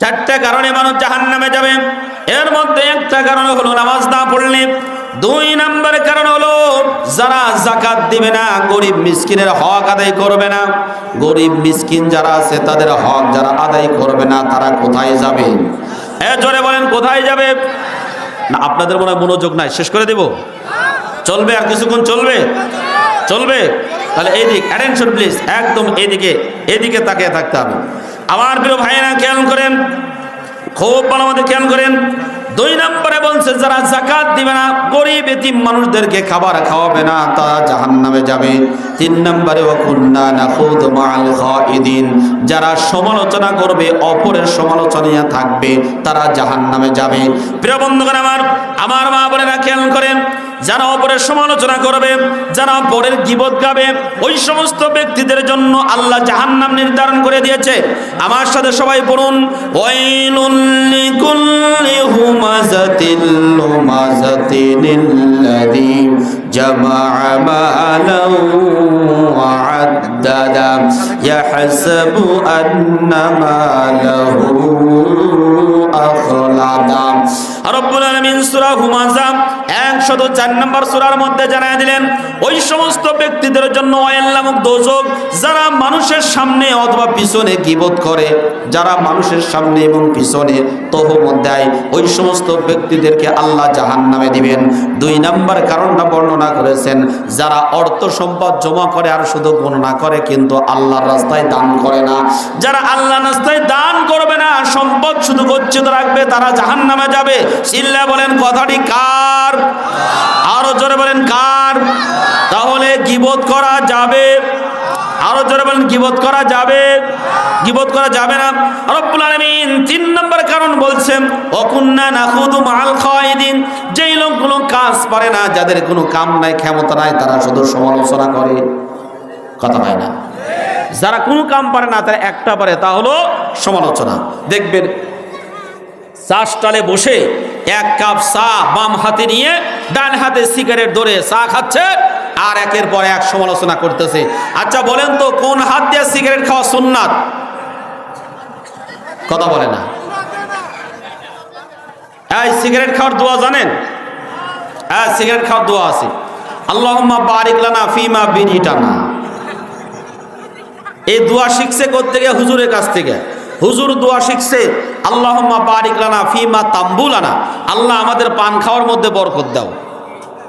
চারটা কারণে মানুষ জাহান নামে যাবে। এর মধ্যে একটা কারণ হলো নামাজ না পড়লে। দুই নম্বর কারণ হলো যারা জাকাত দিবে না, গরিব মিসকিনের হক আদায় করবে না। গরিব মিসকিন যারা আছে, তাদের হক যারা আদায় করবে না, তারা কোথায় যাবে? এ জোরে বলেন, কোথায় যাবে? না, আপনাদের মনে মনোযোগ নাই, শেষ করে দেব? চলবে আর কিছুক্ষণ চলবে? চলবে? তাহলে এইদিক অ্যাটেনশন প্লিজ একদম এইদিকে এইদিকে তাকিয়ে থাকতে হবে। আমার প্রিয় ভাইয়েরা, খেয়াল করেন, খুব ভালো মতো খেয়াল করেন, দুই নম্বরে বলছে, যারা জাকাত দিবে না, গরিব এতিম মানুষদেরকে খাবার খাওয়াবে না, তারা জাহান নামে যাবে। তিন নম্বরে যারা সমালোচনা করবে, অপরের সমালোচনা থাকবে, তারা জাহান নামে যাবে। প্রিয় বন্ধুগণ, আমার আমার মা বোনেরা, খেয়াল করেন যারা অপরের সমালোচনা করবে, যারা অপরের গিবত গাবে, ওই সমস্ত ব্যক্তিদের জন্য আল্লাহ জাহান্নাম নির্ধারণ করে দিয়েছে। আমার সাথে সবাই পড়ুন জামা'a মালান ওয়া 'আদ্দাদা হুমাযা 104 নম্বর সূরার মধ্যে জানায় দিলেন, ওই সমস্ত ব্যক্তিদের জন্য অয়েল নামক দোজক যারা মানুষের সামনে অথবা পিছনে গিবত করে, যারা মানুষের সামনে এবং পিছনে তহমত দেয়, ওই সমস্ত ব্যক্তিদেরকে আল্লাহ জাহান্নামে দিবেন। দুই নাম্বার কারণটা বর্ণনা করেছেন, যারা অর্থ সম্পদ জমা করে আর শুধু গণনা করে, কিন্তু আল্লাহর রাস্তায় দান করে না। যারা আল্লাহ রাস্তায় দান করবে না, সম্পদ শুধু গচ্ছিত রাখবে, তারা জাহান্নামে যাবে। চিল্লা বলেন, কথাটি কার? আরও জোরে বলেন কার? তাহলে গিবত করা যাবে। আরও জোরে বলেন গিবত করা যাবে। গিবত করা যাবে না। রব্বুল আলামিন তিন নম্বর কারণ বলছেন অকুন্না নাখুদু মাল খাওয়াইদিন। যেই লোকগুলো কাজ পারে না, যাদের কোনো কাম নাই, ক্ষমতা নাই, তারা শুধু সমালোচনা করে। কথা হয় না। যারা কোনো কাম পারে না, তারা একটা পারে, তা হলো সমালোচনা। দেখবেন চা স্টলে বসে এক কাপ চা বাম হাতে নিয়ে ডান হাতে সিগারেট ধরে চা খাচ্ছে আর একের পর এক সমালোচনা করতেছে। আচ্ছা বলেন তো, কোন হাত দিয়ে সিগারেট খাওয়া সুন্নাত? কথা বলে না। এই, সিগারেট খাওয়ার দোয়া জানেন? হ্যাঁ সিগারেট খাওয়ার দোয়া আছে। আল্লাহুম্মা বারিক লানা ফিমা বিরিটানা এই দোয়া শিখছে করতে গিয়ে হুজুরের কাছ থেকে। হুজুর দোয়া শিখছে, আল্লাহম্মা বারিক লানা ফিমা তাম্বুলানা। আল্লাহ আমাদের পান খাওয়ার মধ্যে বরকত দাও।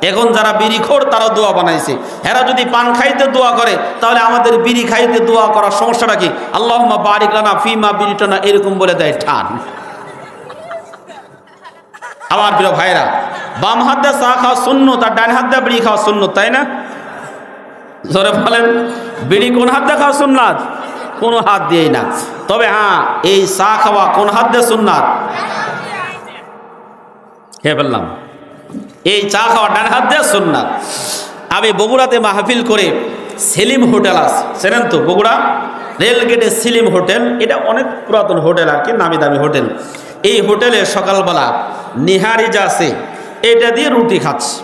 এখন যারা বিড়ি খোর তারা দোয়া বানাইছে। এরা যদি পান খাইতে দোয়া করে, তাহলে আমাদের বিড়ি খাইতে দোয়া করার সমস্যাটা কি? আল্লাহম্মা বারিক লানা ফিমা বিড়িটানা, এরকম বলে দেয় ঠান। আমার প্রিয় ভাইরা, বাম হাত দিয়ে চা খাওয়া শূন্য তার ডান হাত দিয়ে বিড়ি খাওয়া শূন্য তাই না? ধরে বলেন, বিড়ি কোন হাত দিয়ে খাওয়া সুন্নাত? কোনো হাত দিয়েই না। তবে হ্যাঁ এই চা খাওয়া কোন হাত দিয়ে সুন্নাত? হে বললাম, এই চা খাওয়া ডান হাত দিয়ে সুন্নাত। আমি বগুড়াতে মাহফিল করে সেলিম হোটেল আছে, চেনেন তো বগুড়া? রেলগেটে সেলিম হোটেল, এটা অনেক পুরাতন হোটেল আর কি নামি দামি হোটেল। এই হোটেলে সকালবেলা নিহারি যা আছে, এটা দিয়ে রুটি খাচ্ছে।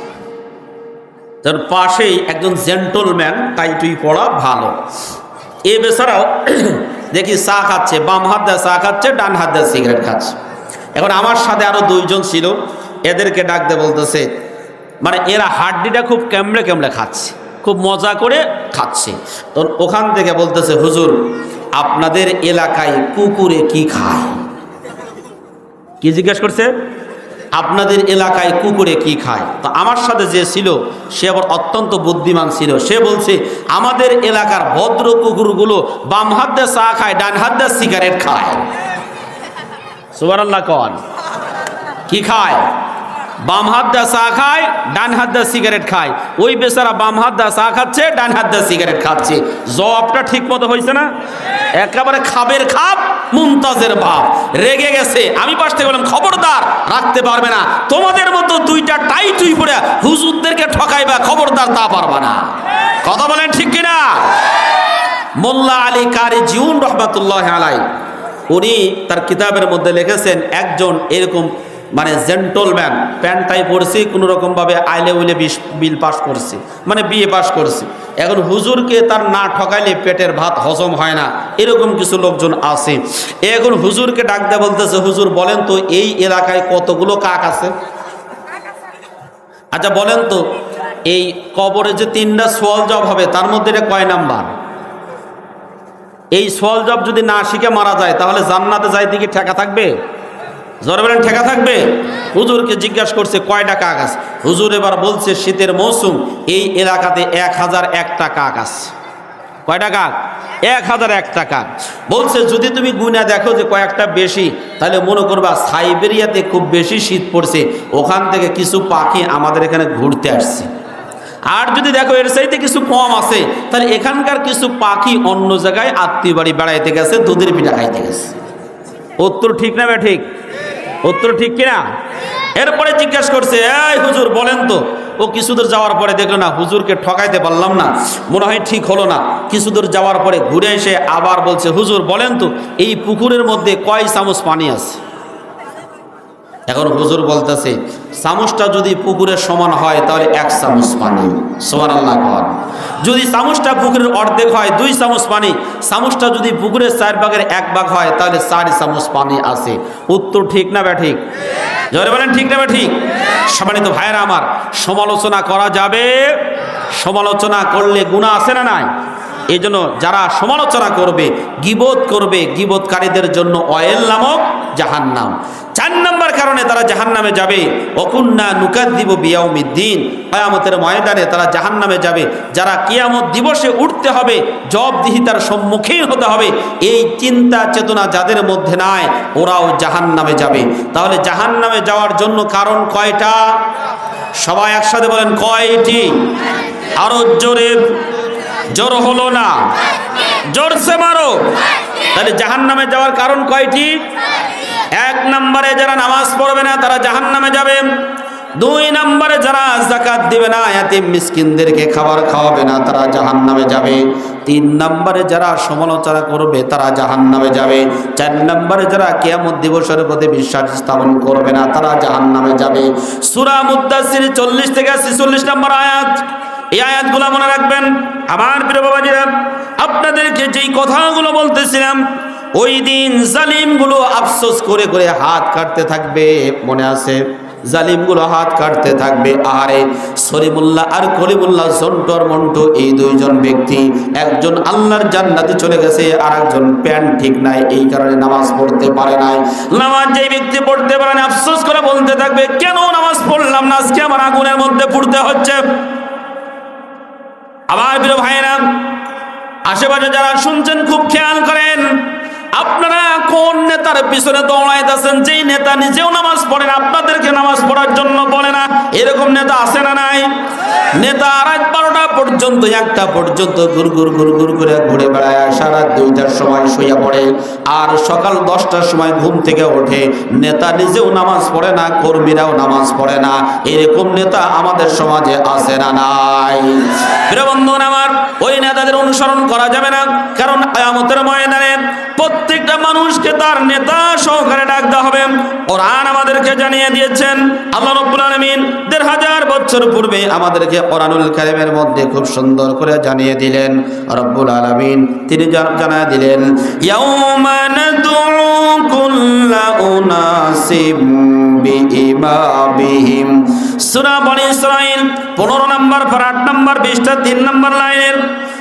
তার পাশেই একজন জেন্টলম্যান টাইটুই পড়া ভালো। এ বেছাড়াও দেখি চা খাচ্ছে, বাম হাত দিয়ে চা খাচ্ছে, ডান হাত দিয়ে সিগারেট খাচ্ছে। এখন আমার সাথে আরও দুইজন ছিল, এদেরকে ডাকতে বলতেছে মানে এরা হাড্ডিটা খুব কেমড়ে কেমড়ে খাচ্ছে, খুব মজা করে খাচ্ছে। তো ওখান থেকে বলতেছে, হুজুর, আপনাদের এলাকায় কুকুরে কি খায়? কি জিজ্ঞেস করছে? আপনাদের এলাকায় কুকুরে কি খায়? তো আমার সাথে যে ছিল, সে আবার অত্যন্ত বুদ্ধিমান ছিল। সে বলছে, আমাদের এলাকার ভদ্র কুকুরগুলো বাম হাত দিয়ে চা খায়, ডান হাত দিয়ে সিগারেট খায়। সুবার আল্লাহ কন। কি খায়? বাম হাত দিয়ে চা খায়, ডান হাত দিয়ে সিগারেট খায়। ওই বেচারা বাম হাত দিয়ে চা খাচ্ছে, ডান হাত দিয়ে সিগারেট খাচ্ছে। জবাবটা ঠিক মতো হয়েছে না? একেবারে খাবের খাপ। মুমতাজের ভাব। রেগে গেছে। আমি পাশ থেকে বললাম, খবরদার, রাখতে পারবে না। তোমাদের মতো দুইটা টাই তুই পড়ে হুজুরদেরকে ঠকাইবা, খবরদার তা পারবা না। কথা বলেন ঠিক কিনা? মোল্লা আলী কারি জিউন রহমাতুল্লাহ আলাই উনি তার কিতাবের মধ্যে লিখেছেন, একজন এরকম মানে জেন্টলম্যান প্যান্ট টাই পড়ছি কোনো রকমভাবে আইলে উইলে বিল পাস করছি। মানে বিয়ে পাস করছি। এখন হুজুরকে তার না ঠকাইলে পেটের ভাত হজম হয় না। এরকম কিছু লোকজন আছে। এখন হুজুরকে ডাক দেয়া বলতেছে, হুজুর, বলেন তো এই এলাকায় কতগুলো কাক আছে? আচ্ছা বলেন তো, এই কবরে যে তিনটা সোয়াল জব হবে, তার মধ্যে এটা কয় নাম্বার? এই সোয়াল জব যদি না শিখে মারা যায়, তাহলে জান্নাতে যাইতে কি ঠেকা থাকবে? জোরে বলেন, ঠেকা থাকবে? হুজুরকে জিজ্ঞাসা করছে, কয়টা কাক আছে হুজুর এবার বলছে, শীতের মৌসুম, এই এলাকাতে এক হাজার একটা কাক আছে কয়টা কাক এক হাজার একটা কাক বলছে, যদি তুমি গুনা দেখো যে কয়েকটা বেশি, তাহলে মনে করবা সাইবেরিয়াতে খুব বেশি শীত পড়ছে, ওখান থেকে কিছু পাখি আমাদের এখানে ঘুরতে আসছে। আর যদি দেখো এর চাইতে কিছু কম আছে, তাহলে এখানকার কিছু পাখি অন্য জায়গায় আত্মীয় বাড়ি বেড়াইতে গেছে, দুধের পিঠা খাইতে গেছে। উত্তর ঠিক না ঠিক? উত্তর ঠিক কিনা? এরপরে জিজ্ঞাসা করছে, এই হুজুর, বলেন তো। ও কিছু দূর যাওয়ার পরে দেখল না, হুজুরকে ঠকাইতে পারলাম না। মনে হয় ঠিক হলো না। কিছু দূর যাওয়ার পরে ঘুরে এসে আবার বলছে, হুজুর, বলেন তো, এই পুকুরের মধ্যে কয় চামচ পানি আছে? এখন হুজুর বলতেছে, চামচটা যদি পুকুরের সমান হয়, তাহলে এক চামচ পানি। সমান আল্লাহ কর যদি চামচটা পুকুরের অর্ধেক হয়, দুই চামচ পানি। চামচটা যদি পুকুরের চার ভাগের এক ভাগ হয়, তাহলে চার চামচ পানি আছে। উত্তর ঠিক না ব্যা ঠিক জোরে বলেন, ঠিক না ব্যা ঠিক সম্মানিত ভাইয়েরা আমার, সমালোচনা করা যাবে? সমালোচনা করলে গুণা আছে না নাই? এই জন্য যারা সমালোচনা করবে, গিবোধ করবে, গিবোধকারীদের জন্য অয়েল নামক জাহান্নাম। চার নম্বর কারণে তারা জাহান্নামে যাবে। অকুন্না নুকাদ্দিব বিয়াউমিদ্দিন। কয়ামতের ময়দানে তারা জাহান্নামে যাবে। যারা কিয়ামত দিবসে উঠতে হবে জবদিহিতার সম্মুখীন হতে হবে, এই চিন্তা চেতনা যাদের মধ্যে নাই, ওরাও জাহান্নামে যাবে। তাহলে জাহান্নামে যাওয়ার জন্য কারণ কয়টা? সবাই একসাথে বলেন, কয়টি? আরও জোরে জোর হলো না। জোরসে মারো। তাহলে জাহান নামে যাওয়ার কারণ কয়টি? এক নম্বরে যারা নামাজ পড়বে না, তারা জাহান নামে যাবে। দুই নম্বরে যারা জাকাত দিবে না এতিম মিসকিনদেরকে খাবার খাওয়াবে না, তারা জাহান নামে যাবে। তিন নম্বরে যারা সমালোচনা করবে, তারা জাহান নামে যাবে। চার নম্বরে যারা কেয়ামত দিবসের প্রতি বিশ্বাস স্থাপন করবে না, তারা জাহান নামে যাবে। সুরা মুদাসির চল্লিশ থেকে ছেচল্লিশ নম্বর আয়াত। এই আয়াতগুলো মনে রাখবেন। আমার প্রিয় বাবাজিরা, আপনাদেরকে যেই কথাগুলো বলতেছিলাম, ওই দিন জালিমগুলো আফসোস করে করে হাত কাটতে থাকবে, মনে আছে? জালিমগুলো হাত কাটতে থাকবে। আরে সরিমুল্লাহ আর করিমুল্লাহ জন্টর মন্টু, এই দুইজন ব্যক্তি, একজন আল্লাহর জান্নাতে চলে গেছে আর একজন প্যান্ট ঠিক নাই, এই কারণে নামাজ পড়তে পারে নাই। নামাজ যেই ব্যক্তি পড়তে পারে না, আফসোস করে বলতে থাকবে, কেন নামাজ পড়লাম না? আজকে আমার আগুনের মধ্যে পড়তে হচ্ছে। আমার প্রিয় ভাইয়েরা আশেপাশে যারা শুনছেন খুব খেয়াল করেন আপনারা কোন নেতার পিছনে দৌড়াইতেছেন? যেই নেতা নিজেও নামাজ পড়েন আপনাদেরকে নামাজ পড়ার জন্য বলে না। এরকম নেতা আছে না নাই? নেতা রাত বারোটা পর্যন্ত, একটা পর্যন্ত গুর গুর গুর গুর করে ঘুরে বেড়ায় সারা দুইটার সময় শুয়ে পড়ে। আর সকাল দশটার সময় ঘুম থেকে ওঠে। নেতা নিজেও নামাজ পড়ে না, কর্মীরাও নামাজ পড়ে না। এরকম নেতা আমাদের সমাজে আছে না নাই? প্রিয় আমার, ওই নেতাদের অনুসরণ করা যাবে না। কারণ আয়ামতের ময়দানে প্রত্যেকটা মানুষকে তার নেতা সহকারে ডাক দেওয়া হবে। কোরআন আমাদেরকে জানিয়ে দিয়েছেন, আল্লাহ রব্বুল আলামিন দেড় হাজার বছর পূর্বে আমাদেরকে কোরআনুল কারিমের মধ্যে খুব সুন্দর করে জানিয়ে দিলেন, রব্বুল আলামিন তিনি জান- জানিয়ে দিলেন সূরা বনি ইসরাইল 15 নম্বর পর 8 নম্বর 20 টা 3 নম্বর লাইনের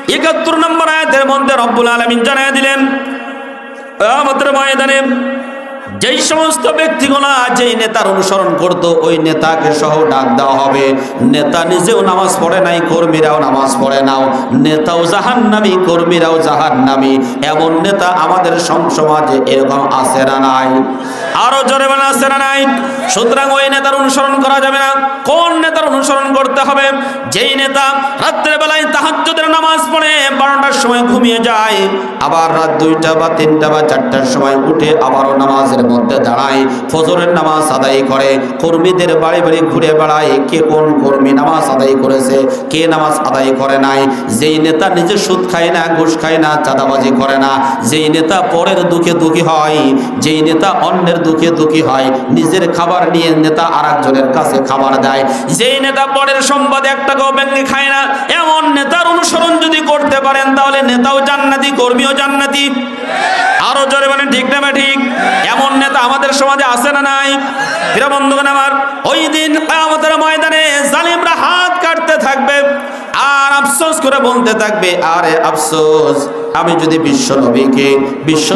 71 নম্বর আয়াতের মধ্যে রব্বুল আলামিন জানিয়ে দিলেন আমাদের ময়দানে যেই সমস্ত ব্যক্তিগুলা যেই নেতার অনুসরণ করত, ওই নেতাকে সহ ডাক দেওয়া হবে। নেতা নিজেও নামাজ পড়ে নাই, কর্মীরাও নামাজ পড়ে নাও। নেতাও জাহান্নামী, কর্মীরাও জাহান্নামী। এমন নেতা আমাদের সম সমাজে এরকম আছে না নাই? আরও জোরে বলা আছে না নাই? সুতরাং ওই নেতার অনুসরণ করা যাবে না। কোন নেতার অনুসরণ করতে হবে? যেই নেতা রাত্রের বেলায় তাহাজ্জুদের নামাজ পড়ে, বারোটার সময় ঘুমিয়ে যায়, আবার রাত দুইটা বা তিনটা বা চারটার সময় উঠে আবারও নামাজের মধ্যে দাঁড়ায়, ফজরের নামাজ আদায় করে, কর্মীদের বাড়ি বাড়ি ঘুরে বেড়ায়, কে কোন কর্মী নামাজ আদায় করেছে, কে নামাজ আদায় করে নাই, যেই নেতা নিজে সুদ খায় না, ঘুষ খায় না, চাঁদাবাজি করে না, যেই নেতা পরের দুঃখে দুঃখী হয়, যেই নেতা অন্যের দুঃখে দুঃখী হয়, নিজের খাবার নিয়ে নেতা আর একজনের কাছে খাবার দেয়। যেই নেতা পরের সম্পদ এক টাকাও খায় না, এমন নেতার অনুসরণ যদি করতে পারেন, তাহলে নেতাও জান্নাতি, কর্মীও জান্নাতি। আরও জোরে মানে ঠিক না ঠিক? এমন নেতা আমাদের সমাজে আছে না নাই? প্রিয় বন্ধুগণ আমার, ওই দিন আমাদের ময়দানে জালিমরা হাত কাটতে থাকবে, আর আফসোস করে বলতে থাকবে, আরে আফসোস, আমি যদি বিশ্ব নবীকে, বিশ্ব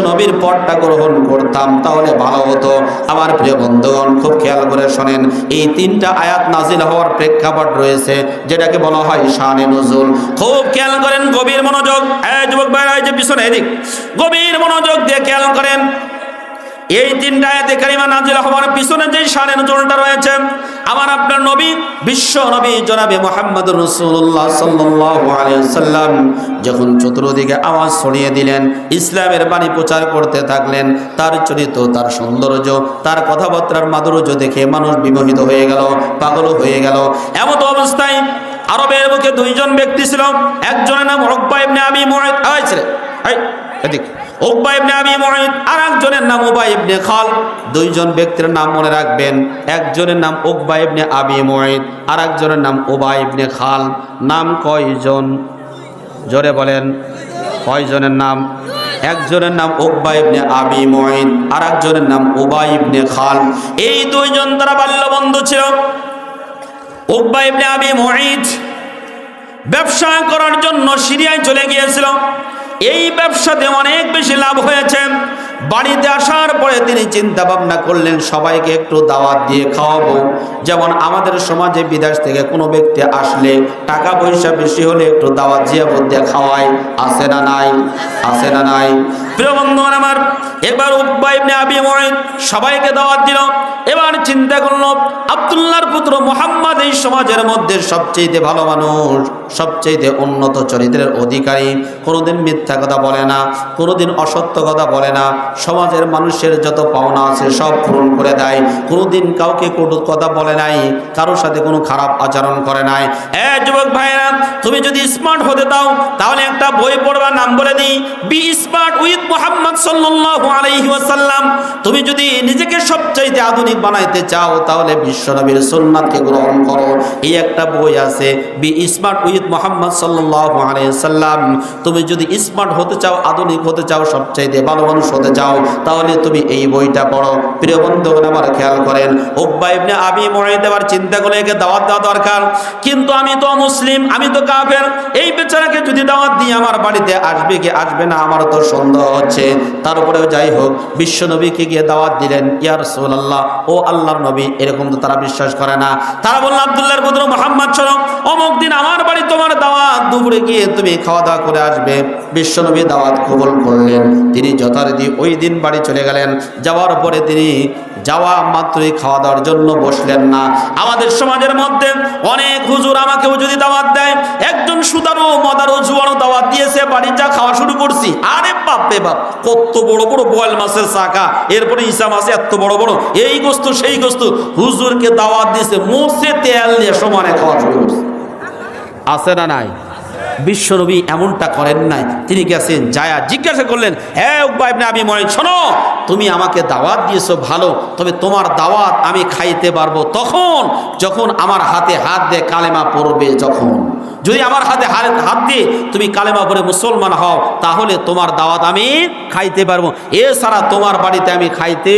পটটা গ্রহণ করতাম, তাহলে ভালো হতো। আমার প্রিয় বন্ধুগণ, খুব খেয়াল করে শোনেন, এই তিনটা আয়াত নাজিল হওয়ার প্রেক্ষাপট রয়েছে, যেটাকে বলা হয় শানে নজুল। খুব খেয়াল করেন গভীর মনোযোগ। যুবক ভাইরা যে পিছনে, এদিক। গভীর মনোযোগ দিয়ে খেয়াল করেন। এই তিনটা আয়াতে কারিমা নাজিল হওয়ার পিছনে যে শানে নজরুলটা রয়েছে, আমার আপনার নবী, বিশ্ব নবী জনাবে মোহাম্মদ রসুল্লাহ সাল্লাম যখন চতুর্দিকে আওয়াজ ছড়িয়ে দিলেন, ইসলামের বাণী প্রচার করতে থাকলেন, তার চরিত্র, তার সৌন্দর্য, তার কথাবার্তার মাধুর্য দেখে মানুষ বিমোহিত হয়ে গেল, পাগল হয়ে গেল। এমত অবস্থায় আরবের মুখে দুইজন ব্যক্তি ছিল, একজনের নাম রব্বা ইবনে আবি মুআইদ আইছে এই, এদিক। নাম দুইজন ব্যক্তির নাম মনে রাখবেন। একজনের নাম নাম খাল। নাম কয়জন? জোরে বলেন। কয়জনের নাম? একজনের নাম উকবা ইবনে আবি আর একজনের নাম উবাই খাল। এই দুইজন তারা বাল্য বন্ধু ছিল। উকবা ইবনে আবি ব্যবসা করার জন্য সিরিয়ায় চলে গিয়েছিল। এই ব্যবসাতে অনেক বেশি লাভ হয়েছে। বাড়িতে আসার পরে তিনি চিন্তা ভাবনা করলেন, সবাইকে একটু দাওয়াত দিয়ে খাওয়াবো। যেমন আমাদের সমাজে বিদেশ থেকে কোনো ব্যক্তি আসলে টাকা পয়সা বেশি হলে একটু দাওয়াত জিয়াবত দিয়ে খাওয়ায়। আসে না নাই? আসে না নাই? প্রিয় বন্ধুগণ আমার, এবার উকবা ইবনে আবি সবাইকে দাওয়াত দিল। এবার চিন্তা করল, আব্দুল্লাহর পুত্র মোহাম্মদ এই সমাজের মধ্যে সবচেয়ে ভালো মানুষ সবচেয়ে উন্নত চরিত্রের অধিকারী, কোনোদিন মিথ্যা কথা বলে না, কোনোদিন অসত্য কথা বলে না। সমাজের মানুষের যত পাওনা আছে সব পূরণ করে দেয়। কোনোদিন কাউকে কটু কথা বলে নাই, কারোর সাথে কোনো খারাপ আচরণ করে নাই। এ যুবক ভাইরা তুমি যদি স্মার্ট হতে দাও, তাহলে একটা বই পড়বার নাম বলে দিই। বি স্মার্ট উইথ মোহাম্মদ সাল্লাল্লাহু আলাইহি ওয়াসাল্লাম। তুমি যদি নিজেকে সবচাইতে আধুনিক বানাইতে চাও, তাহলে বিশ্বনবীর সুন্নাতকে গ্রহণ করো। এই একটা বই আছে বি স্মার্ট উইথ মোহাম্মদ সাল্লাল্লাহু আলাইহি সাল্লাম তুমি যদি স্মার্ট হতে চাও, আধুনিক হতে চাও, সবচাইতে ভালো মানুষ হতে চাও, তাহলে তুমি এই বইটা পড়ো। প্রিয় বন্ধুগণ, আমার খেয়াল করেন, উকবা ইবনে আবি মুআইদ আবার চিন্তা করে একে দাওয়াত দেওয়া দরকার। কিন্তু আমি তো মুসলিম, আমি তো কাফের, এই বেচারাকে যদি দাওয়াত দিই আমার বাড়িতে আসবে কি আসবে না, আমার তো সন্দেহ হচ্ছে। তারপরেও যাই হোক, বিশ্ব নবীকে গিয়ে দাওয়াত দিলেন, ইয়া রাসূলুল্লাহ, ও আল্লাহর নবী, এরকম তো তারা বিশ্বাস করে না। তারা বলল, আব্দুল্লাহর পুত্র মোহাম্মদ শোনো, অমুক দিন আমার বাড়ি তোমার দাওয়াত, দুপুরে গিয়ে তুমি খাওয়া দাওয়া করে আসবে। বিশ্ব নবী দাওয়াত কবুল করলেন। তিনি যথারীতি ওই দিন বাড়ি চলে গেলেন। যাওয়ার পরে তিনি যাওয়া মাত্রই খাওয়া দাওয়ার জন্য বসলেন না। আমাদের সমাজের মধ্যে অনেক হুজুর আমাকেও যদি দাওয়াত দেয়, একজন সুদারু মদারু জুয়ারও দাওয়াত দিয়েছে, বাড়ি যা খাওয়া শুরু করছি। আরে বাপ বাপ, কত বড় বড় বয়েল মাছের শাখা এরপরে ইসা মাছ এত বড় বড়, এই গোস্ত, সেই গোস্ত। হুজুরকে দাওয়াত দিয়েছে মোসে তেল নিয়ে সমানে খাওয়া শুরু করছে। আছে না নাই? বিশ্বনবী এমনটা করেন নাই। তিনি গেছেন যায়া জিজ্ঞাসা করলেন হ্যাঁ উকবা ইবনে আবি মুআইদ শোনো, তুমি আমাকে দাওয়াত দিয়েছ ভালো, তবে তোমার দাওয়াত আমি খাইতে পারব তখন, যখন আমার হাতে হাত দিয়ে কালেমা পড়বে যখন। যদি আমার হাতে, হাত দিয়ে তুমি কালেমা পড়ে মুসলমান হও, তাহলে তোমার দাওয়াত আমি খাইতে পারব। এছাড়া তোমার বাড়িতে আমি খাইতে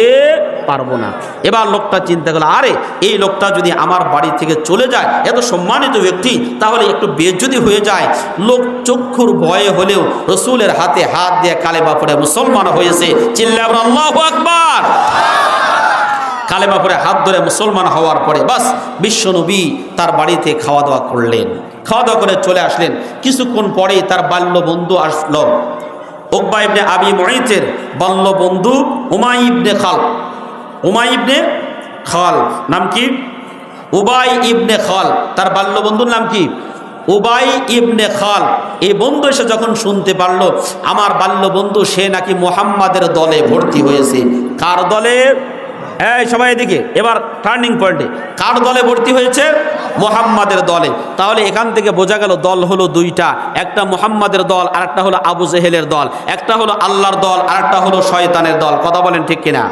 পারব না। এবার লোকটা চিন্তা করল, আরে, এই লোকটা যদি আমার বাড়ি থেকে চলে যায়, এত সম্মানিত ব্যক্তি, তাহলে একটু বেজ্জতি হয়ে যায়। লোক চক্ষুর ভয়ে হলেও রসুলের হাতে হাত দিয়ে কালেমা পড়ে মুসলমান হয়েছে। চিল্লা আল্লাহ আকবার! কালেমা হাত ধরে মুসলমান হওয়ার পরে বাস, বিশ্বনবী তার বাড়িতে খাওয়া দাওয়া করলেন। খাওয়া দাওয়া করে চলে আসলেন। কিছুক্ষণ পরেই তার বাল্য বন্ধু আসলো। ওকবা ইবনে আবি মহিতের বাল্য বন্ধু হুমাই ইবনে খাল। হুমাই ইবনে খাল, নাম কি? উবাই ইবনে খাল। তার বাল্য বন্ধুর নাম কি? উবাই ইবনে খাল, এই বন্ধু এসে যখন শুনতে পারল, আমার বাল্য বন্ধু সে নাকি মোহাম্মদের দলে ভর্তি হয়েছে। কার দলে? এই সবাই এদিকে। এবার টার্নিং পয়েন্টে কার দলে ভর্তি হয়েছে? মোহাম্মদের দলে। তাহলে এখান থেকে বোঝা গেল দল হলো দুইটা। একটা মোহাম্মদের দল আর একটা হলো আবু জেহেলের দল। একটা হলো আল্লাহর দল আর একটা হলো শয়তানের দল। কথা বলেন ঠিক কিনা?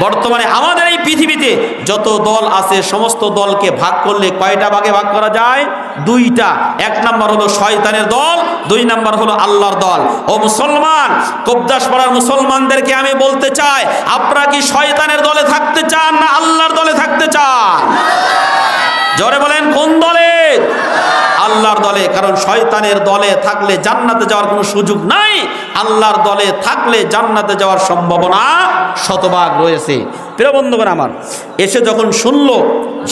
বর্তমানে আমাদের এই পৃথিবীতে যত দল আছে, সমস্ত দলকে ভাগ করলে কয়টা ভাগে ভাগ করা যায়? দুইটা। এক নাম্বার হলো শয়তানের দল, দুই নাম্বার হলো আল্লাহর দল। ও মুসলমান কবদাস পাড়ার মুসলমানদেরকে আমি বলতে চাই, আপনারা কি শয়তানের দলে থাকতে চান না আল্লাহর দলে থাকতে চান? জোরে বলেন কোন দলে? আল্লাহর দলে, কারণ শয়তানের দলে থাকলে জান্নাতে যাওয়ার কোনো সুযোগ নাই। আল্লাহর দলে থাকলে জান্নাতে যাওয়ার সম্ভাবনা শতভাগ রয়েছে। প্রিয় বন্ধুগণ আমার, এসে যখন শুনল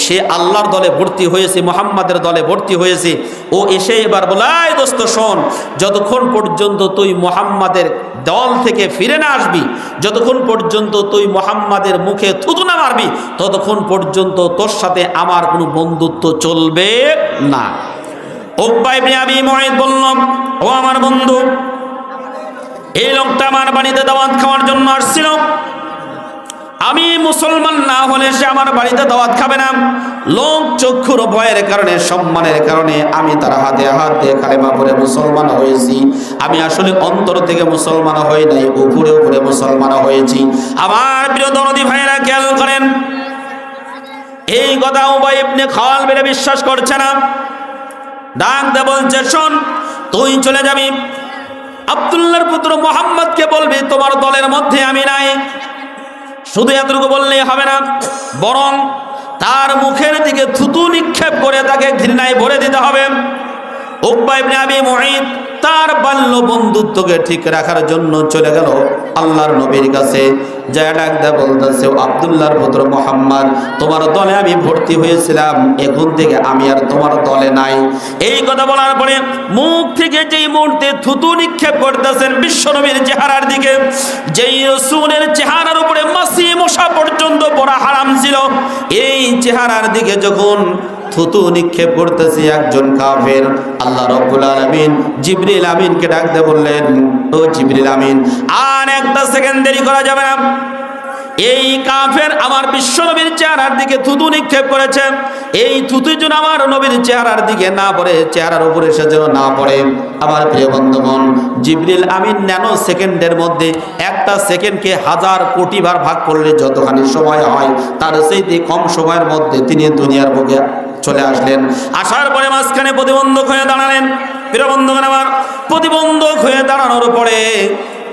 সে আল্লাহর দলে ভর্তি হয়েছে, মোহাম্মদের দলে ভর্তি হয়েছে, ও এসে এবার বলাই দোস্ত, শোন, যতক্ষণ পর্যন্ত তুই মোহাম্মদের দল থেকে ফিরে না আসবি, যতক্ষণ পর্যন্ত তুই মোহাম্মদের মুখে থুতু না মারবি, ততক্ষণ পর্যন্ত তোর সাথে আমার কোনো বন্ধুত্ব চলবে না। ও আমার বন্ধু, এই লোকটা আমার বাড়িতে দাওয়াত খাওয়ার জন্য আমি মুসলমান না হলে সে আমার বাড়িতে দাওয়াত খাবে না। লোক চক্ষুর ভয়ের কারণে, সম্মানের কারণে আমি তার হাতে হাত দিয়ে কালেমা পরে মুসলমান হয়েছি। আমি আসলে অন্তর থেকে মুসলমান হই নাই, উপরে উপরে মুসলমান হয়েছি। আমার প্রিয় দরদি ভাইয়েরা, খেয়াল করেন, এই কথা উবাই ইবনে খাল বেড়ে বিশ্বাস করছে না। ডাক দে বলছে, শোন, তুই চলে যাবি। আবদুল্লার পুত্র মোহাম্মদকে বলবি, তোমার দলের মধ্যে আমি নাই। শুধু এতটুকু বললেই হবে না, বরং তার মুখের দিকে থুতু নিক্ষেপ করে তাকে ঘৃণায় ভরে দিতে হবে। উকবা আবি তার বাল্য বন্ধুত্বকে ঠিক রাখার জন্য চলে গেল আল্লাহর নবীর কাছে। যা ডাক দেয়া বলতেছে, "ও আব্দুল্লাহর পুত্র মোহাম্মদ, তোমার দলে আমি ভর্তি হয়েছিলাম, এখন থেকে আমি আর তোমার দলে নাই। এই কথা বলার পরে মুখ থেকে যেই মুহূর্তে থুতু নিক্ষেপ করতেছেন বিশ্বনবীর চেহারার দিকে, যেই রসুলের চেহারার উপরে মাসি মশা পর্যন্ত পড়া হারাম ছিল, এই চেহারার দিকে যখন থুতু নিক্ষেপ করতেছি একজন কাফের। আল্লাহ রব্বুল আলামিন জিবরিল আমিনকে ডাকতে বললেন, ও জিবরিল আমিন, আর একটা সেকেন্ড দেরি করা যাবে না। এই কাফের আমার বিশ্ব নবীর চেহারার দিকে থুতু নিক্ষেপ করেছে। এই থুতু যেন আমার নবীর চেহারার দিকে না পড়ে, চেহারার উপরে সে যেন না পড়ে। আমার প্রিয় বন্ধুগণ, জিবরিল আমিন ন্যানো সেকেন্ডের মধ্যে একটা সেকেন্ডকে হাজার কোটি বার ভাগ করলে যতখানি সময় হয়, তার সেইতে কম সময়ের মধ্যে তিনি দুনিয়ার বুকে চলে আসলেন। আসার পরে মাঝখানে প্রতিবন্ধক হয়ে দাঁড়ালেন। প্রিয় বন্ধুগণ আমার প্রতিবন্ধক হয়ে দাঁড়ানোর পরে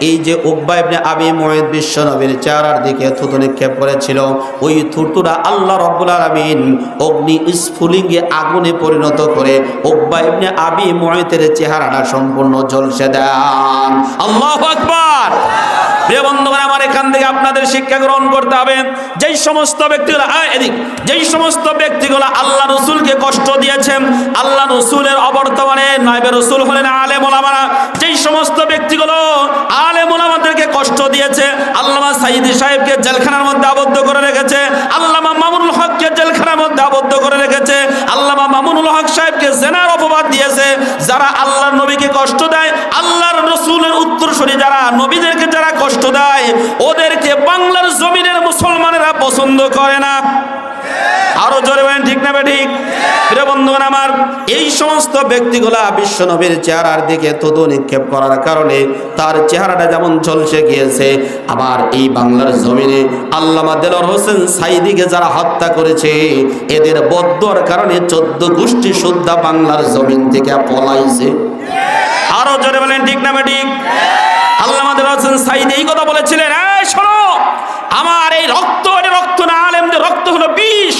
এই যে উকবা ইবনে আবি মুঈদ বিশ্ব নবীর চেহারার দিকে থুতু নিক্ষেপ করেছিল, ওই থুতুরা আল্লাহ রব্বুল আলামিন অগ্নি স্ফুলিঙ্গে আগুনে পরিণত করে উকবা ইবনে আবি মুঈদের চেহারাটা সম্পূর্ণ ঝলসে দেন। আল্লাহু আকবার! প্রিয় আমার এখান থেকে আপনাদের শিক্ষা গ্রহণ করতে হবে। যেই সমস্ত ব্যক্তিগুলো এদিক, যেই সমস্ত ব্যক্তিগুলো আল্লাহ রসুলকে কষ্ট দিয়েছেন, আল্লাহ রসুলের অবর্তমানে নাইবে রসুল হলেন আলেম ওলামারা যেই সমস্ত ব্যক্তিগুলো আলেম ওলামাদেরকে কষ্ট দিয়েছে, আল্লামা সাইদি সাহেবকে জেলখানার মধ্যে আবদ্ধ করে রেখেছে, আল্লামা মামুনুল হককে জেলখানার মধ্যে আবদ্ধ করে রেখেছে, আল্লামা মামুনুল হক সাহেবকে জেনার অপবাদ দিয়েছে। যারা আল্লাহর নবীকে কষ্ট দেয়, আল্লাহর রসুলের উত্তরসূরি যারা নবীদেরকে যারা কষ্ট দেয়, ওদেরকে বাংলার জমিনের মুসলমানেরা পছন্দ করে না। আরও জোরে বলেন, ঠিক না ঠিক প্রিয় বন্ধুগণ আমার, এই সমস্ত ব্যক্তিগুলা বিশ্ব নবীর চেহারার দিকে তদু নিক্ষেপ করার কারণে তার চেহারাটা যেমন ঝলসে গিয়েছে, আবার এই বাংলার জমিনে আল্লামা দেলর হোসেন সাইদিকে যারা হত্যা করেছে, এদের বদ্যর কারণে চোদ্দ গোষ্ঠী শুদ্ধা বাংলার জমিন থেকে পলাইছে। আরও জোরে বলেন, ঠিক না ঠিক আল্লাহ আমাদের হোসেন সাইদ এই কথা বলেছিলেন, এই শোনো, আমার এই রক্ত, এটা রক্ত না, আলেমদের রক্ত হলো বিষ।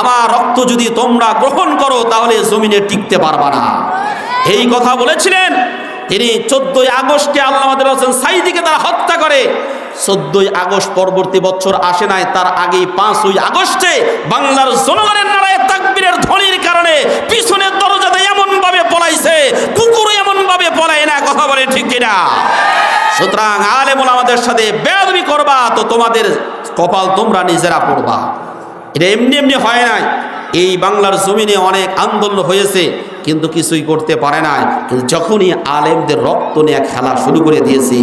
আমার রক্ত যদি তোমরা গ্রহণ করো, তাহলে জমিনে টিকতে পারবা না। এই কথা বলেছিলেন। তিনি চোদ্দই আগস্টে আল্লাহ হোসেন সাইদিকে তারা হত্যা করে। চোদ্দই আগস্ট পরবর্তী বছর আসে নাই, তার আগেই পাঁচই আগস্টে বাংলার জনগণের নারায় তাকবীরের ধ্বনির কারণে পিছনের দরজাতে ভাবে পলাইছে কুকুর এমন ভাবে পলায় না, কথা বলে ঠিক কিনা? সুতরাং আলেমুল আমাদের সাথে বেয়াদবি করবা, তো তোমাদের কপাল তোমরা নিজেরা পড়বা। এটা এমনি এমনি হয় নাই। এই বাংলার জমিনে অনেক আন্দোলন হয়েছে, কিন্তু কিছুই করতে পারে নাই। কিন্তু যখনই আলেমদের রক্ত নিয়ে খেলা শুরু করে দিয়েছি,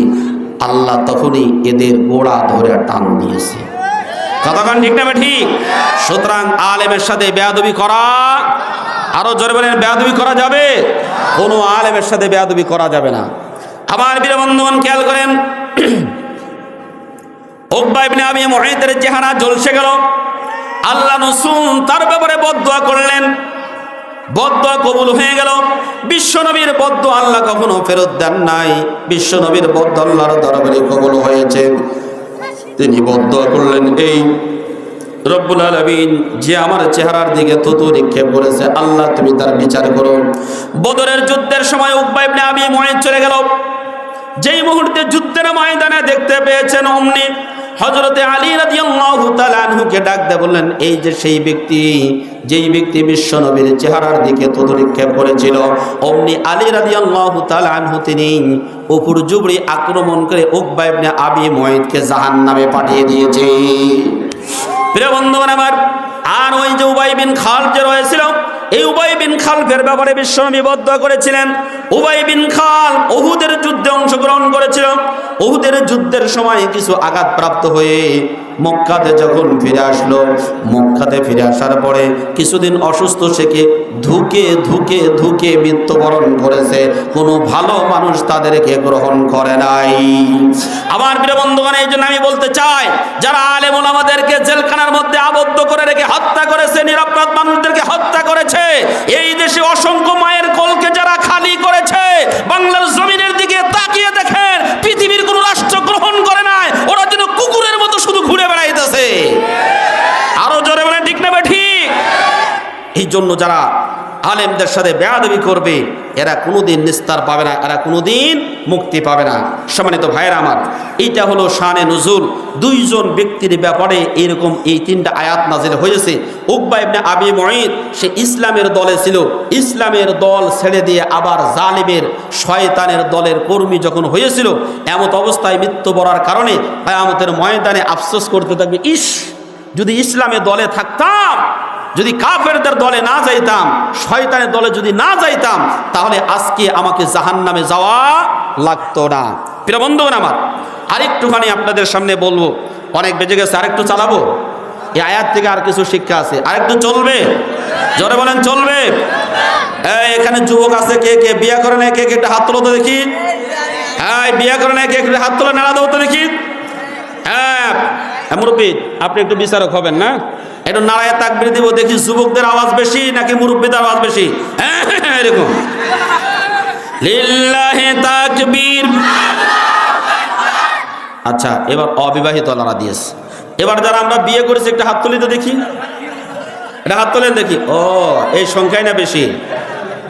আল্লাহ তখনই এদের গোড়া ধরে টান দিয়েছে। কতক্ষণ ঠিক না ঠিক সুতরাং আলেমের সাথে বেয়াদবি করা আরও জোরে বলেন, বেয়াদবি করা যাবে? কোনো আলেমের সাথে বেয়াদবি করা যাবে না। আমার বীর বন্ধুগণ, খেয়াল করেন, উকবা ইবনে আবি মুআইতের চেহারা জ্বলসে গেল। আল্লাহ রসুল তার ব্যাপারে বদদোয়া করলেন। বদদোয়া কবুল হয়ে গেল। বিশ্বনবীর বদ্ধ আল্লাহ কখনো ফেরত দেন নাই। বিশ্বনবীর বদ্ধ আল্লাহর দরবারে কবুল হয়েছে। তিনি বদদোয়া করলেন, এই রব্বুল আলমিন যে আমার চেহারার দিকে থুতু নিক্ষেপ করেছে, আল্লাহ তুমি তার বিচার করো। বদরের যুদ্ধের সময় উকবা ইবনে আবি মুআইত চলে গেল। যেই মুহূর্তে যুদ্ধের ময়দানে দেখতে পেয়েছেন অমনি হজরতে আলী রাদিয়াল্লাহু তাআলা আনহুকে ডাক দিয়ে বললেন, এই যে সেই ব্যক্তি, যেই ব্যক্তি বিশ্ব নবীর চেহারার দিকে তদু নিক্ষেপ করেছিল, অমনি আলী রাদিয়াল্লাহু তাআলা আনহু তিনি উপর জুবড়ি আক্রমণ করে উকবা ইবনে আবি মুআইতকে জাহান্নামে পাঠিয়ে দিয়েছে। প্রিয় আমার, আর ওই যে উবাই বিন খাল যে রয়েছিল, এই উবাই বিন খালফের ব্যাপারে বিশ্বনবী বদ্ধ করেছিলেন। উবাই বিন খাল ওহুদের যুদ্ধে অংশগ্রহণ করেছিল। ওহুদের যুদ্ধের সময় কিছু আঘাতপ্রাপ্ত হয়ে মক্কাতে যখন ফিরে আসলো, মক্কাতে ফিরে আসার পরে কিছুদিন অসুস্থ থেকে ধুকে ধুকে ধুকে মৃত্যুবরণ করেছে। কোনো ভালো মানুষ তাদেরকে গ্রহণ করে নাই। আমার প্রিয় বন্ধুগণ, এই জন্য আমি বলতে চাই, যারা আলেমুল আমাদেরকে জেলখানার মধ্যে আবদ্ধ করে রেখে হত্যা করেছে, নিরাপরাধ মানুষদেরকে হত্যা করেছে, এই দেশে অসংখ্য মায়ের কোলকে যারা খালি করেছে, বাংলার জমিনের দিকে তাকিয়ে দেখেন করে নাই, ওরা যেন কুকুরের মতো শুধু ঘুরে বেড়াইতেছে। আরও জোরে বেড়ায় ঠিক নেবে ঠিক? এই জন্য যারা আলেমদের সাথে বেয়াদবি করবে, এরা কোনোদিন নিস্তার পাবে না, এরা কোনোদিন মুক্তি পাবে না। সম্মানিত ভাইয়ের আমার, এইটা হলো শানে নজুল দুইজন ব্যক্তির ব্যাপারে এরকম এই তিনটা আয়াত নাজিল হয়েছে। উকবা ইবনে আবি মঈদ, সে ইসলামের দলে ছিল। ইসলামের দল ছেড়ে দিয়ে আবার জালিমের, শয়তানের দলের কর্মী যখন হয়েছিল, এমত অবস্থায় মৃত্যু পড়ার কারণে কায়ামতের ময়দানে আফসোস করতে থাকবে ইস যদি ইসলামের দলে থাকতাম যদি কাফেরদের দলে না যাইতাম শয়তানের দলে যদি না যাইতাম তাহলে আজকে আমাকে জাহান নামে যাওয়া লাগতো না। প্রিয় বন্ধুগণ আমার আরেকটুখানি আপনাদের সামনে বলব। অনেক বেজে গেছে আরেকটু চালাবো? এই আয়াত থেকে আর কিছু শিক্ষা আছে। আরেকটু চলবে? জোরে বলেন চলবে? এখানে যুবক আছে কে কে? বিয়ে করে নেয় কে কে? একটা হাত তোলো তো দেখি। হ্যাঁ বিয়ে করে নেয় কে কে? হাত তোলা নাড়া দেবো তো দেখি। হ্যাঁ, মুরব্বী আপনি একটু বিচারক হবেন না? একটু নারায় তাকবির দিব দেখি যুবকদের আওয়াজ বেশি নাকি মুরব্বীদের আওয়াজ বেশি? হ্যাঁ হ্যাঁ, হ্যাঁ, এরকম। তাকবীর। আচ্ছা এবার অবিবাহিত নারা দিয়েছে। এবার যারা আমরা বিয়ে করেছি একটা হাত তুলি তো দেখি। এটা হাত তোলেন দেখি। ও এই সংখ্যাই না বেশি?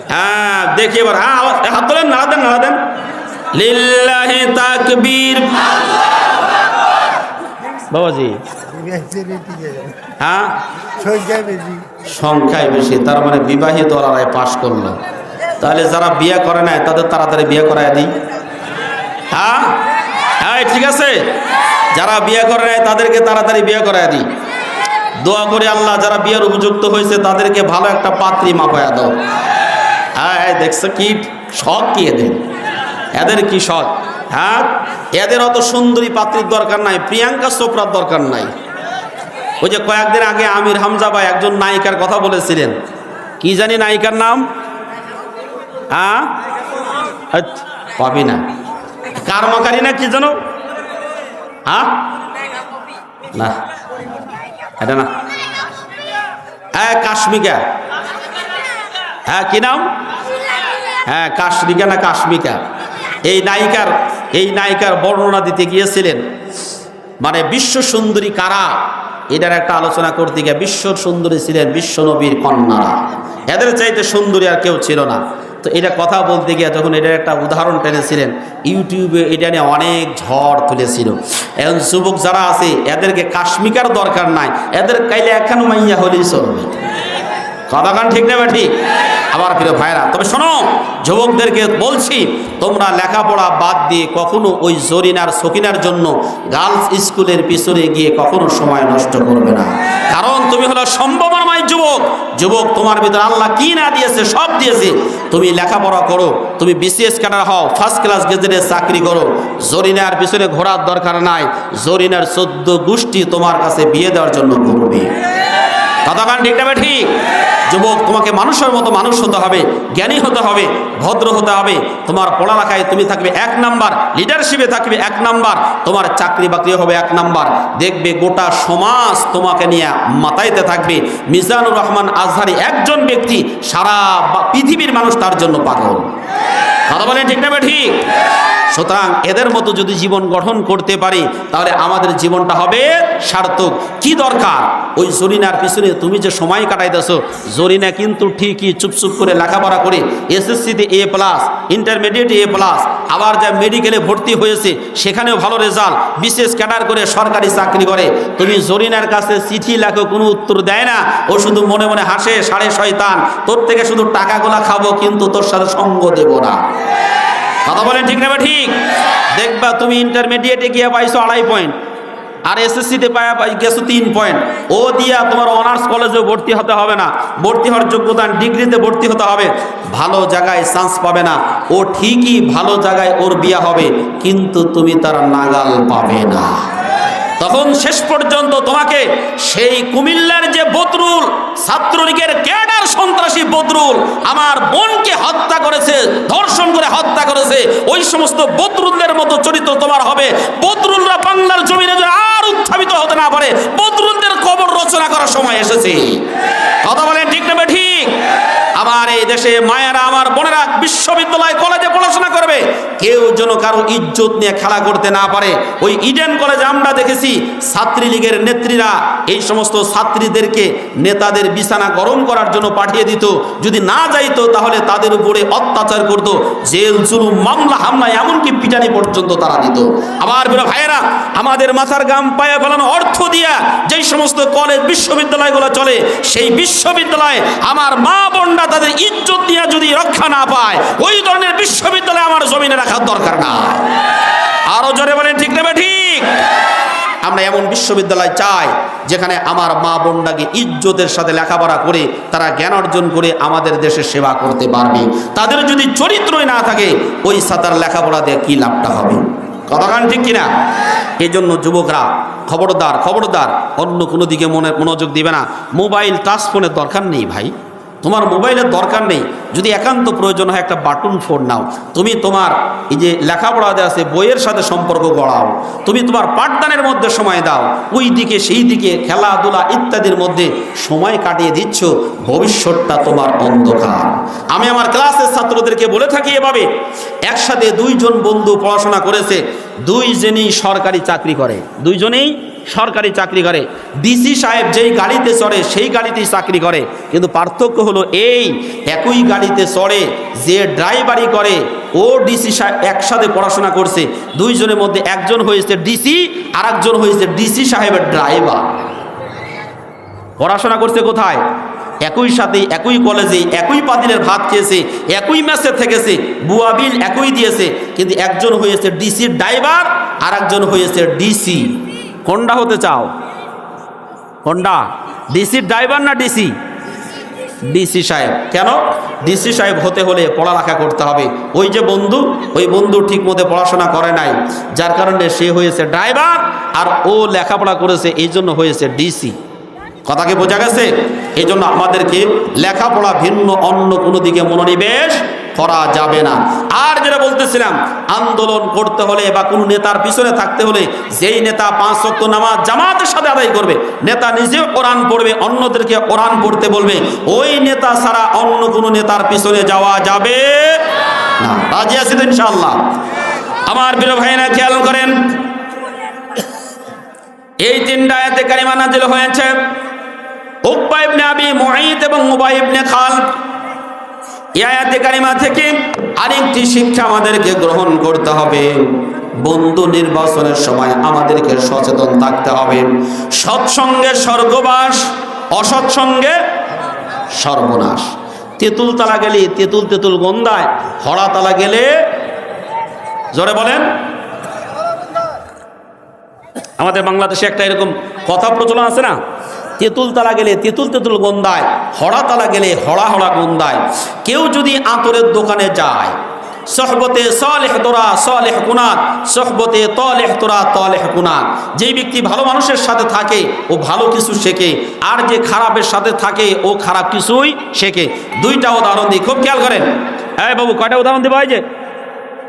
হ্যাঁ দেখি এবার। হ্যাঁ হাত তোলেন নাড়া দেন নাড়া দেন। লিল্লাহে তাকবীর। বাবাজি। হ্যাঁ? সংখ্যায় বেশি, তার মানে বিবাহিত ওরাই পাশ করল। তাহলে যারা বিয়ে করে নাই, তাদের তাড়াতাড়ি বিয়ে করায় দিই। হ্যাঁ? হ্যাঁ ঠিক আছে। যারা বিয়ে করে নাই, তাদেরকে তাড়াতাড়ি বিয়ে করায় দিই। দোয়া করে আল্লাহ, যারা বিয়ের উপযুক্ত হয়েছে, তাদেরকে ভালো একটা পাত্রী মাপায়া দাও। হ্যাঁ দেখছ কি? শখ কি এদের? এদের কি শখ? হ্যাঁ? এদের অত সুন্দরী পাত্রীর দরকার নাই, প্রিয়াঙ্কা চোপড়ার দরকার নাই। ওই যে কয়েকদিন আগে আমির হামজা ভাই একজন নায়িকার কথা বলেছিলেন। কি জানি নায়িকার নাম? হ্যাঁ? পাবি না। কারমাকারি না কি জানো হ্যাঁ? না। এটা না। হ্যাঁ কাশ্মিকা। হ্যাঁ কি নাম? হ্যাঁ কাশ্মিকা না কাশ্মিকা? এই নায়িকার এই নায়িকার বর্ণনা দিতে গিয়েছিলেন। মানে বিশ্ব সুন্দরী কারা? এটার একটা আলোচনা করতে গিয়ে বিশ্ব সুন্দরী ছিলেন বিশ্ব নবীর কন্যারা। এদের চাইতে সুন্দরী আর কেউ ছিল না। তো এটা কথা বলতে গিয়ে যখন এটার একটা উদাহরণ টেনেছিলেন ইউটিউবে এটা নিয়ে অনেক ঝড় তুলেছিল। এখন যুবক যারা আছে, এদেরকে কাশ্মিকার দরকার নাই। এদের কাইলে একখান মাইয়া হলেই চলবে। কথাখান ঠিক না ঠিক? আমার প্রিয় ভাইরা তবে শোনো, যুবকদেরকে বলছি, তোমরা লেখাপড়া বাদ দিয়ে কখনো ওই জরিনার সকিনার জন্য গার্লস স্কুলের পিছনে গিয়ে কখনো সময় নষ্ট করবে না। কারণ তুমি হলো সম্ভাবনাময় যুবক। যুবক, তোমার ভিতরে আল্লাহ কি না দিয়েছে, সব দিয়েছে। তুমি লেখাপড়া করো, তুমি বিসিএস ক্যাডার হও ফার্স্ট ক্লাস গেজেটে চাকরি করো। জরিনার পিছনে ঘোরার দরকার নাই, জরিনার চোদ্দ গোষ্ঠী তোমার কাছে বিয়ে দেওয়ার জন্য ঘুরবে। কথাখান ঠিক না ঠিক যুবক, তোমাকে মানুষের মতো মানুষ হতে হবে, জ্ঞানী হতে হবে, ভদ্র হতে হবে। তোমার পড়ালেখায় তুমি থাকবে এক নাম্বার লিডারশিপে থাকবে এক নাম্বার, তোমার চাকরি বাকরি হবে এক নাম্বার। দেখবে গোটা সমাজ তোমাকে নিয়ে মাতাইতে থাকবে। মিজানুর রহমান আজহারি একজন ব্যক্তি সারা পৃথিবীর মানুষ তার জন্য পাগল। কথা বলেন ঠিক না ঠিক সুতরাং এদের মতো যদি জীবন গঠন করতে পারি, তাহলে আমাদের জীবনটা হবে সার্থক। কি দরকার? ওই জরিনার পিছনে তুমি যে সময় কাটাইতেছো, জরিনা কিন্তু ঠিকই চুপচুপ করে লেখাপড়া করে এসএসসিতে A plus intermediate A plus আবার যা মেডিকেলে ভর্তি হয়েছে, সেখানেও ভালো রেজাল্ট বিশেষ ক্যাডার করে সরকারি চাকরি করে। তুমি জরিনার কাছে চিঠি লেখো, কোনো উত্তর দেয় না। ও শুধু মনে মনে হাসে সাড়ে শয়তান, তোর থেকে শুধু টাকাগুলা খাব, কিন্তু তোর সাথে সঙ্গ দেবো না। কথা বলেন ঠিক না ঠিক? দেখবা তুমি ইন্টারমিডিয়েটে গিয়ে পাইছো আড়াই পয়েন্ট আর এসএসসিতে পায়া পাই গেছো তিন পয়েন্ট ও দিয়া তোমার অনার্স কলেজে ভর্তি হতে হবে না। ভর্তি হওয়ার যোগ্যতা ডিগ্রিতে ভর্তি হতে হবে। ভালো জায়গায় চান্স পাবে না। ও ঠিকই ভালো জায়গায় ওর বিয়া হবে, কিন্তু তুমি তার নাগাল পাবে না। তখন শেষ পর্যন্ত তোমাকে সেই কুমিল্লার যে বদরুল, ছাত্রলীগের ক্যাডার সন্ত্রাসী বদরুল, আমার বোনকে হত্যা করেছে, ধর্ষণ করে হত্যা করেছে, ওই সমস্ত বদরুলদের মতো চরিত্র তোমার হবে। বদরুলরা বাংলার জমিনে আর উত্থাপিত হতে না পারে। বদরুলদের কবর রচনা করার সময় এসেছে। কথা বলেন ঠিক না ঠিক আমার এই দেশে মায়েরা আমার বোনেরা বিশ্ববিদ্যালয়, কলেজে পড়াশোনা করবে। কেউ যেন কারও ইজ্জত নিয়ে খেলা করতে না পারে। ওই ইডেন কলেজে আমরা দেখেছি ছাত্রীলীগের নেত্রীরা এই সমস্ত ছাত্রীদেরকে নেতাদের বিছানা গরম করার জন্য পাঠিয়ে দিত। যদি না যাইতো, তাহলে তাদের উপরে অত্যাচার করত। জেল, জুলুম, মামলা, হামলা, এমনকি পিটানি পর্যন্ত তারা দিত। আবার ভাইয়েরা, আমাদের মাথার গাম পায়ে ফেলানো অর্থ দিয়া যেই সমস্ত কলেজ, বিশ্ববিদ্যালয়গুলো চলে, সেই বিশ্ববিদ্যালয়ে আমার মা বোনরা তাদের ইজ্জত দিয়া যদি রক্ষা না পায়, ওই ধরনের বিশ্ববিদ্যালয় আমার জমিনে রাখার দরকার না। আরও জোরে বলেন, ঠিক নেবে ঠিক? আমরা এমন বিশ্ববিদ্যালয় চাই, যেখানে আমার মা বোনটাকে ইজ্জতের সাথে লেখাপড়া করে, তারা জ্ঞান অর্জন করে আমাদের দেশের সেবা করতে পারবে। তাদের যদি চরিত্রই না থাকে, ওই সাঁতার লেখাপড়া দিয়ে কি লাভটা হবে? কথাখান ঠিক কিনা? এই জন্য যুবকরা, খবরদার খবরদার, অন্য কোনো দিকে মনে মনোযোগ দিবে না। মোবাইল, টাচ ফোনের দরকার নেই ভাই। তোমার মোবাইলের দরকার নেই। যদি একান্ত প্রয়োজন হয় একটা বাটন ফোন নাও। তুমি তোমার এই যে লেখাপড়া যে আছে, বইয়ের সাথে সম্পর্ক গড়াও। তুমি তোমার পাঠদানের মধ্যে সময় দাও। ওই দিকে সেই দিকে খেলাধুলা ইত্যাদির মধ্যে সময় কাটিয়ে দিচ্ছ, ভবিষ্যৎটা তোমার অন্ধকার। আমি আমার ক্লাসের ছাত্রদেরকে বলে থাকি এভাবে, একসাথে দুইজন বন্ধু পড়াশোনা করেছে, দুইজনই সরকারি চাকরি করে। দুইজনেই সরকারি চাকরি করে। ডিসি সাহেব যেই গাড়িতে চড়ে, সেই গাড়িতেই চাকরি করে। কিন্তু পার্থক্য হলো এই, একই গাড়িতে চড়ে, যে ড্রাইভারি করে, ও ডিসি সাহেব একসাথে পড়াশোনা করছে। দুইজনের মধ্যে একজন হয়েছে ডিসি আর একজন হয়েছে ডিসি সাহেবের ড্রাইভার। পড়াশোনা করছে কোথায়? একই সাথে একই কলেজে একই পাতিলের ভাত খেয়েছে, একই ম্যাচে থেকেছে, বুয়া বিল একই দিয়েছে। কিন্তু একজন হয়েছে ডিসি ড্রাইভার আর একজন হয়েছে ডিসি কোনটা হতে চাও? কোনটা ডিসি ড্রাইভার না ডিসি? ডিসি সাহেব। কেন? ডিসি সাহেব হতে হলে পড়ালেখা করতে হবে। ওই যে বন্ধু, ওই বন্ধু ঠিক মতো পড়াশোনা করে নাই। যার কারণে সে হয়েছে ড্রাইভার আর ও লেখাপড়া করেছে, এই জন্য হয়েছে ডিসি। কথা কি বোঝা গেছে? এই জন্য আমাদেরকে লেখাপড়া ভিন্ন, অন্য কোনো দিকে মনোনিবেশ করা যাবে না। আর যেটা বলতেছিলাম, আন্দোলন করতে হলে বা কোনো নেতার পিছনে থাকতে হলে যেই নেতা পাঁচ শক্ত নামাজ জামাতের সাথে আদায় করবে, নেতা নিজেও কোরআন পড়বে, অন্যদেরকে কোরআন পড়তে বলবে, ওই নেতা ছাড়া অন্য কোনো নেতার পিছনে যাওয়া যাবে না। রাজি আছি তো ইনশাআল্লাহ? আমার প্রিয় ভাইরা খেয়াল করেন, এই তিনটা আয়াতে কারিমা নাজিল হয়েছে। উকবা আবি মুঈত এবং উবাই খালদ। এই আয়াতে কারিমা থেকে আরেকটি শিক্ষা আমাদেরকে গ্রহণ করতে হবে। বন্ধু নির্বাচনের সময় আমাদেরকে সচেতন থাকতে হবে। সৎসঙ্গে স্বর্গবাস, অসৎসঙ্গে সর্বনাশ। তেঁতুল তালা গেলে তেঁতুল তেঁতুল গন্ধায়, হরা তালা গেলে জোরে বলেন। আমাদের বাংলাদেশে একটা এরকম কথা প্রচলন আছে না? তেঁতুল তালা গেলে তেঁতুল তেঁতুল গন্ধায়, হড়া তালা গেলে হড়া হড়া গন্ধায়। কেউ যদি আতরের দোকানে যায়, সহবতে সলেহ তোরা, সলেহ কুনাত, সহবতে তলেহ তোরা, তলেহ কুনাত। যেই ব্যক্তি ভালো মানুষের সাথে থাকে, ও ভালো কিছু শেখে, আর যে খারাপের সাথে থাকে, ও খারাপ কিছুই শেখে। দুইটা উদাহরণ দিই খুব খেয়াল করেন। হ্যাঁ বাবু, কয়টা উদাহরণ দেবো যে?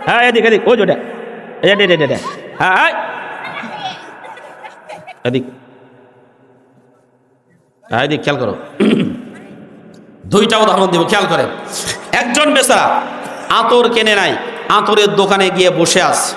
হ্যাঁ এদিক এদিক, ওই যেটা হ্যাঁ হ্যাঁ এদিক। হ্যাঁ খেয়াল করো। দুইটা উদাহরণ দেব, খেয়াল করে। একজন বেচারা আতর কেনে নাই, আতরের দোকানে গিয়ে বসে আছে।